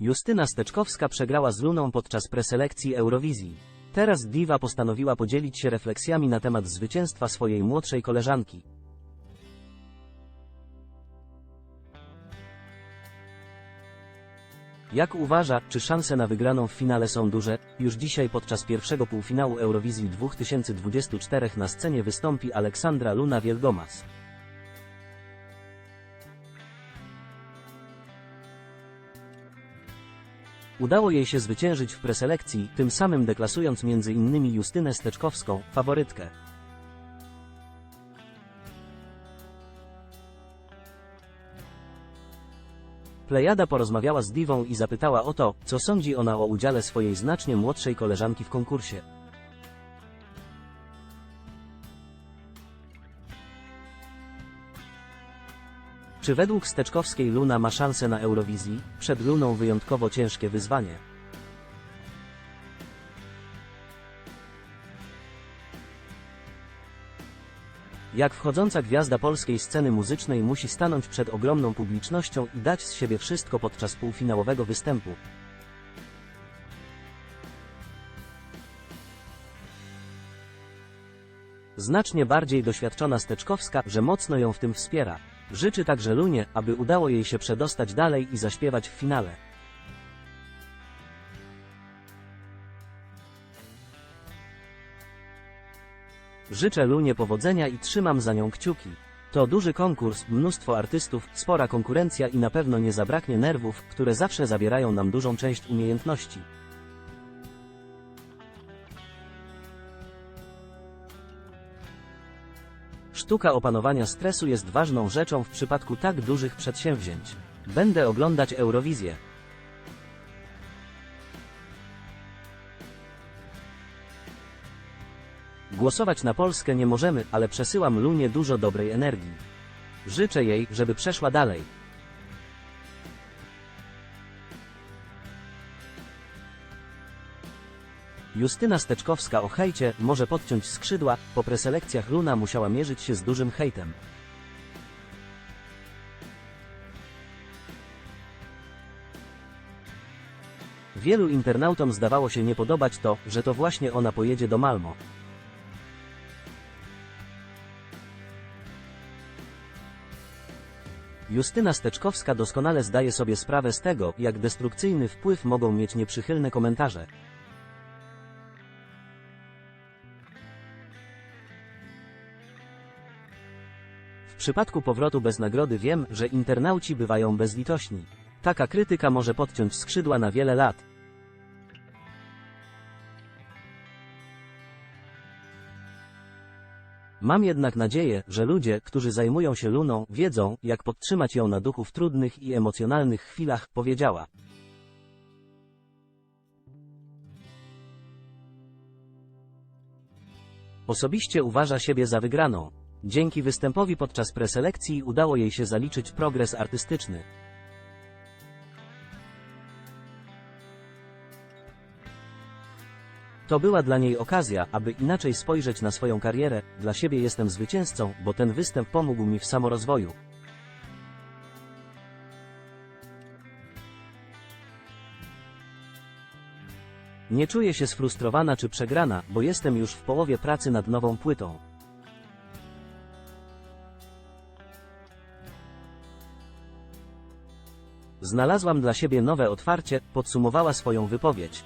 Justyna Steczkowska przegrała z Luną podczas preselekcji Eurowizji. Teraz diva postanowiła podzielić się refleksjami na temat zwycięstwa swojej młodszej koleżanki. Jak uważa, czy szanse na wygraną w finale są duże? Już dzisiaj podczas pierwszego półfinału Eurowizji 2024 na scenie wystąpi Aleksandra Luna Wielgomas. Udało jej się zwyciężyć w preselekcji, tym samym deklasując m.in. Justynę Steczkowską, faworytkę. Plejada porozmawiała z Divą i zapytała o to, co sądzi ona o udziale swojej znacznie młodszej koleżanki w konkursie. Czy według Steczkowskiej Luna ma szansę na Eurowizji? Przed Luną wyjątkowo ciężkie wyzwanie. Jak wchodząca gwiazda polskiej sceny muzycznej musi stanąć przed ogromną publicznością i dać z siebie wszystko podczas półfinałowego występu. Znacznie bardziej doświadczona Steczkowska, że mocno ją w tym wspiera. Życzy także Lunie, aby udało jej się przedostać dalej i zaśpiewać w finale. Życzę Lunie powodzenia i trzymam za nią kciuki. To duży konkurs, mnóstwo artystów, spora konkurencja i na pewno nie zabraknie nerwów, które zawsze zabierają nam dużą część umiejętności. Sztuka opanowania stresu jest ważną rzeczą w przypadku tak dużych przedsięwzięć. Będę oglądać Eurowizję. Głosować na Polskę nie możemy, ale przesyłam Lunie dużo dobrej energii. Życzę jej, żeby przeszła dalej. Justyna Steczkowska o hejcie może podciąć skrzydła, po preselekcjach Luna musiała mierzyć się z dużym hejtem. Wielu internautom zdawało się nie podobać to, że to właśnie ona pojedzie do Malmo. Justyna Steczkowska doskonale zdaje sobie sprawę z tego, jak destrukcyjny wpływ mogą mieć nieprzychylne komentarze. W przypadku powrotu bez nagrody wiem, że internauci bywają bezlitośni. Taka krytyka może podciąć skrzydła na wiele lat. Mam jednak nadzieję, że ludzie, którzy zajmują się Luną, wiedzą, jak podtrzymać ją na duchu w trudnych i emocjonalnych chwilach, powiedziała. Osobiście uważa siebie za wygraną. Dzięki występowi podczas preselekcji udało jej się zaliczyć progres artystyczny. To była dla niej okazja, aby inaczej spojrzeć na swoją karierę. Dla siebie jestem zwycięzcą, bo ten występ pomógł mi w samorozwoju. Nie czuję się sfrustrowana czy przegrana, bo jestem już w połowie pracy nad nową płytą. Znalazłam dla siebie nowe otwarcie, podsumowała swoją wypowiedź.